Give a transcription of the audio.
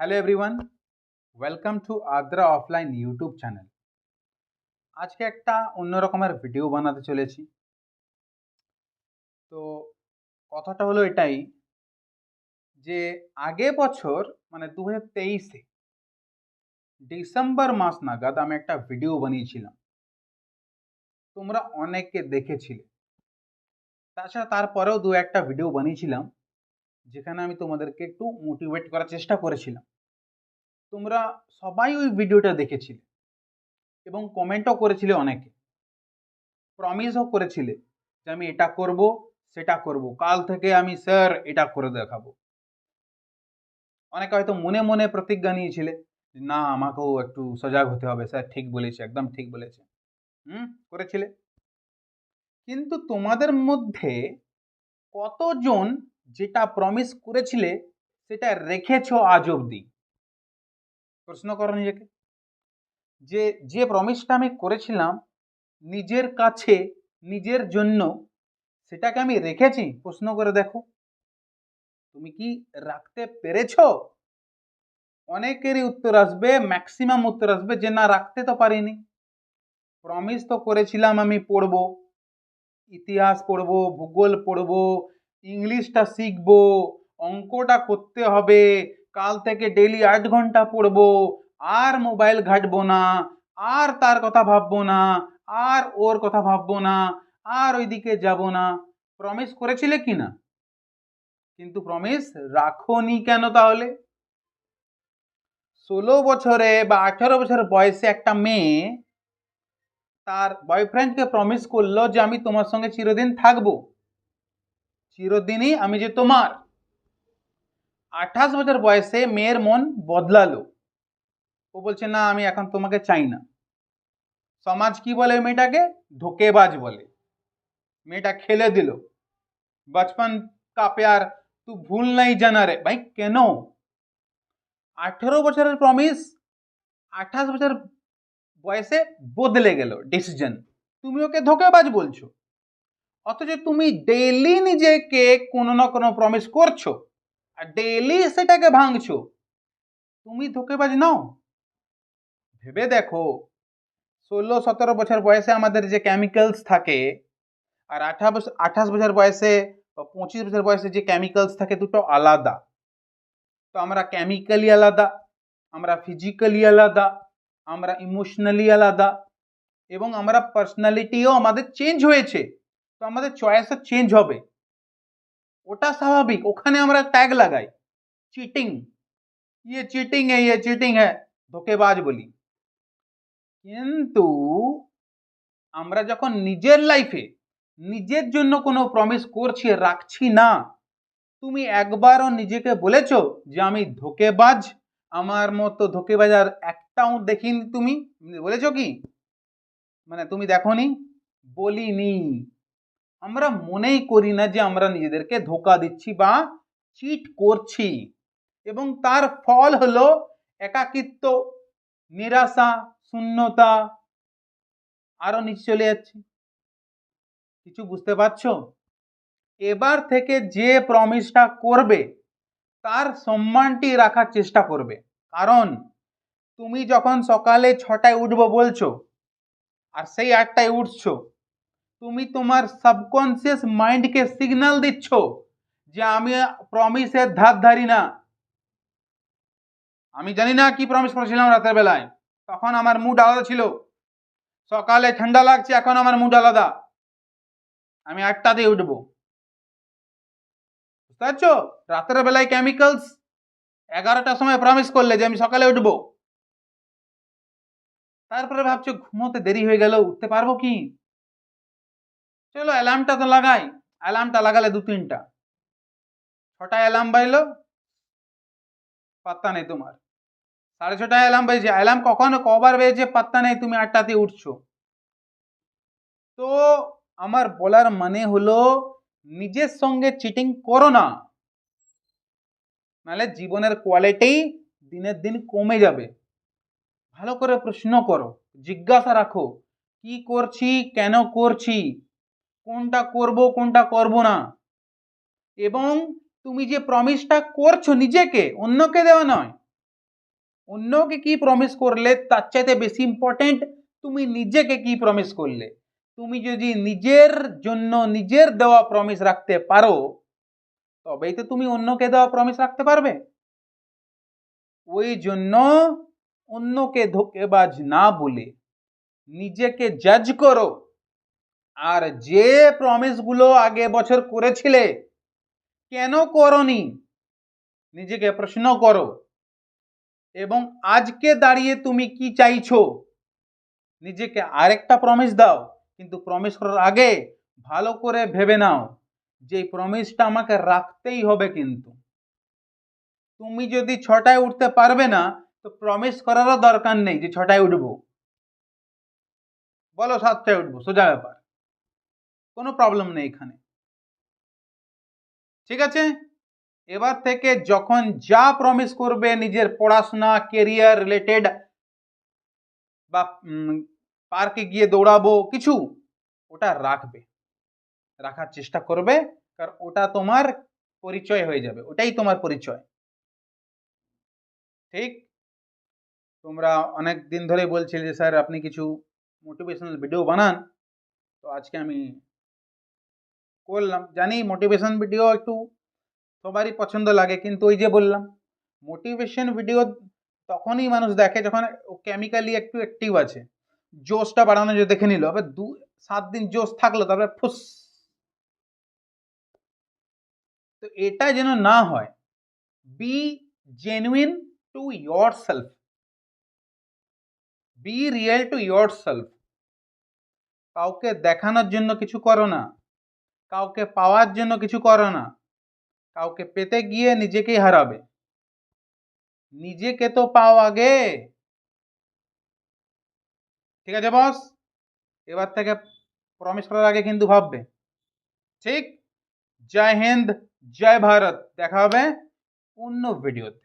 Hello everyone welcome to Adra offline YouTube channel আজকে একটা অন্য রকমের ভিডিও বানাতে চলেছি। তো কথাটা হলো এটাই যে আগে বছর মানে দু হাজার তেইশে ডিসেম্বর মাস নাগাদ আমি একটা ভিডিও বানিয়েছিলাম। তোমরা অনেকে দেখেছিলে। তাছাড়া তারপরেও দু একটা ভিডিও বানিয়েছিলাম। যেখানে আমি তোমাদেরকে একটু মোটিভেট করার চেষ্টা করেছিলাম। তোমরা সবাই ওই ভিডিওটা দেখেছিলে এবং কমেন্টও করেছিলে অনেকে। প্রমিসও করেছিলে যে আমি এটা করব, সেটা করব। কাল থেকে আমি স্যার এটা করে দেখাবো। অনেকে হয়তো মনে মনে প্রতিজ্ঞা নিয়েছিলে না, আমাকেও একটু সজাগ হতে হবে। স্যার ঠিক বলেছে, একদম ঠিক বলেছে। হুম, করেছিলে। কিন্তু তোমাদের মধ্যে কতজন যেটা প্রমিস করেছিলে, সেটা রেখেছো আজ অবধি। প্রশ্ন করো নিজেকে। যে যে প্রমিসটা আমি করেছিলাম, নিজের কাছে, নিজের জন্য, সেটাকে আমি রেখেছি? প্রশ্ন করে দেখো। তুমি কি রাখতে পেরেছ? অনেকেরই উত্তর আসবে ম্যাক্সিমাম উত্তর আসবে যে, না, রাখতে তো পারিনি। প্রমিস তো করেছিলাম আমি পড়ব। ইতিহাস পড়ব, ভূগোল পড়ব ইংলিশটা শিখব, অঙ্কটা করতে হবে, কাল থেকে ডেলি আট ঘণ্টা পড়ব, আর মোবাইল ঘাটবো না, আর তার কথা ভাববো না, আর ওর কথা ভাববো না, আর ওইদিকে যাব না। প্রমিস করেছিলে কি না? কিন্তু প্রমিস রাখোনি কেন তাহলে? ষোলো বছরে বা আঠারো বছর বয়সে একটা মেয়ে তার বয়ফ্রেন্ডকে প্রমিস করল যে আমি তোমার সঙ্গে চিরদিন থাকব। চিরদিনই আমি যে তোমার। আঠাশ বছর বয়সে মেয়ের মন বদলালো। ও বলছে, না, আমি এখন তোমাকে চাই না। সমাজ কি বলে মেয়েটাকে? ধোকেবাজ বলে। মেয়েটা খেলে দিল। বচপন কা প্যার তু ভুল নাই জানা রে। ভাই, কেন? আঠেরো বছরের প্রমিস আঠাশ বছর বয়সে বদলে গেল। ডিসিশন তুমি ওকে ধোকেবাজ বলছো? অথচ তুমি ডেইলি নিজেকে কোনো না কোনো প্রমিস করছ, আর ডেইলি সেটাকে ভাঙছো। তুমি ধোকেবাজ নাও। ভেবে দেখো, ষোলো, সতেরো বছর বয়সে আমাদের যে কেমিক্যালস থাকে, আর আঠাশ আঠাশ বছর বয়সে বা পঁচিশ বছর বয়সে যে কেমিক্যালস থাকে দুটো আলাদা। তো আমরা কেমিক্যালি আলাদা, আমরা ফিজিক্যালি আলাদা, আমরা ইমোশনালি আলাদা, এবং আমরা পার্সোনালিটিও আমাদের চেঞ্জ হয়েছে। তো আমাদের চয়েসও চেঞ্জ হবে। ওটা স্বাভাবিক। ওখানে আমরা ট্যাগ লাগাই। চিটিং ইয়ে চিটিং হ্যাঁ ইয়ে চিটিং হ্যাঁ ধোকেবাজ বলি। কিন্তু আমরা যখন নিজের লাইফে নিজের জন্য কোনো প্রমিস করছি, রাখছি না, তুমি একবারও নিজেকে বলেছ যে আমি ধোকেবাজ, আমার মতো ধোকেবাজ আর একটাও দেখিনি তুমি। বলেছ কি? মানে তুমি দেখনি? বলিনি। আমরা মনেই করি না যে আমরা নিজেদেরকে ধোকা দিচ্ছি বা চিট করছি। এবং তার ফল হলো একাকিত্ব, নিরাশা, শূন্যতা। আরও নিচে চলে যাচ্ছে। কিছু বুঝতে পারছ? এবার থেকে যে প্রমিসটা করবে, তার সম্মানটি রাখার চেষ্টা করবে। কারণ তুমি যখন সকালে ছটায় উঠবো বলছো, আর সেই আটটায় উঠছো তুমি তোমার সাবকনসিয়াস মাইন্ডকে সিগন্যাল দিচ্ছ যে আমি প্রমিসের ধার ধারি না। আমি জানি না কি প্রমিস করেছিলাম রাতের বেলায়। তখন আমার মুড আলাদা ছিল। সকালে ঠান্ডা লাগছে, এখন আমার মুড আলাদা। আমি আটটাতেই উঠবো। বুঝতে পারছ? রাতের বেলায় কেমিক্যালস এগারোটার সময় প্রমিস করলে যে আমি সকালে উঠবো। তারপরে ভাবছ, ঘুমোতে দেরি হয়ে গেল, উঠতে পারব কি? চলো অ্যালার্মটা তো লাগাই। অ্যালার্মটা লাগালে দু, তিনটা। ছটায় অ্যালার্ম বাইলো, পাত্তা নেই তোমার। সাড়ে ছটায় অ্যালার্ম বেজেছে অ্যালার্ম কখনো? কবার বেজেছে পাত্তা নেই, তুমি আটটাতে উঠছো। তো আমার বলার মানে হলো, নিজের সঙ্গে চিটিং করো না। নাহলে জীবনের কোয়ালিটি দিনের দিন কমে যাবে। ভালো করে প্রশ্ন করো, জিজ্ঞাসা রাখো, কি করছি, কেন করছি? কোনটা করব কোনটা করব না। এবং তুমি যে প্রমিসটা করছ নিজেকে, অন্যকে দেওয়া নয়। অন্যকে কি প্রমিস করলে, তার চাইতে বেশি ইম্পর্টেন্ট তুমি নিজেকে কি প্রমিস করলে। তুমি যদি নিজের জন্য নিজের দেওয়া প্রমিস রাখতে পারো, তবেই তো তুমি অন্যকে দেওয়া প্রমিস রাখতে পারবে। ওই জন্য অন্যকে ধোকেবাজ না বলে নিজেকে জাজ করো। আর যে প্রমিসগুলো আগে বছর করেছিলে, কেন করনি? নিজেকে প্রশ্ন করো। এবং আজকে দাঁড়িয়ে তুমি কি চাইছো? নিজেকে আরেকটা প্রমিস দাও, কিন্তু প্রমিস করার আগে ভালো করে ভেবে নাও, যে প্রমিসটা আমাকে রাখতেই হবে কিন্তু। তুমি যদি ছটায় উঠতে পারবে না, তো প্রমিস করারও দরকার নেই যে ছটায় উঠবো। বলো সাতটায় উঠবো, সোজা ব্যাপার। কোনো প্রবলেম নেই এখানে। ঠিক আছে? এবার থেকে যখন যা প্রমিস করবে নিজের পড়াশোনা কেরিয়ার রিলেটেড বা পার্কে গিয়ে দৌড়াবো, কিছু, ওটা রাখবে। রাখার চেষ্টা করবে, কারণ ওটা তোমার পরিচয় হয়ে যাবে, ওটাই তোমার পরিচয়। ঠিক? তোমরা অনেক দিন ধরে বলছিলে যে, স্যার, আপনি কিছু মোটিভেশনাল ভিডিও বানান। তো আজকে আমি করলাম। জানি মোটিভেশন ভিডিও একটু সবারই পছন্দ লাগে, কিন্তু ওই যে বললাম মোটিভেশন ভিডিও তখনই মানুষ দেখে যখন কেমিক্যালি একটু অ্যাক্টিভ আছে। জোশটা বাড়ানো যে দেখে নিল, আবার দু, সাত দিন জোশ থাকল, তারপরে ফুস। তো এটা যেন না হয় be genuine to yourself be real to yourself কাউকে দেখানোর জন্য কিছু করো না। কাউকে পাওয়ার জন্য কিছু করো না। কাউকে পেতে গিয়ে নিজেকেই হারাবে। নিজেকে তো পাও আগে। ঠিক আছে বস এবার থেকে প্রমিস করার আগে কিন্তু ভাববে। ঠিক? জয় হিন্দ, জয় ভারত। দেখা হবে অন্য ভিডিওতে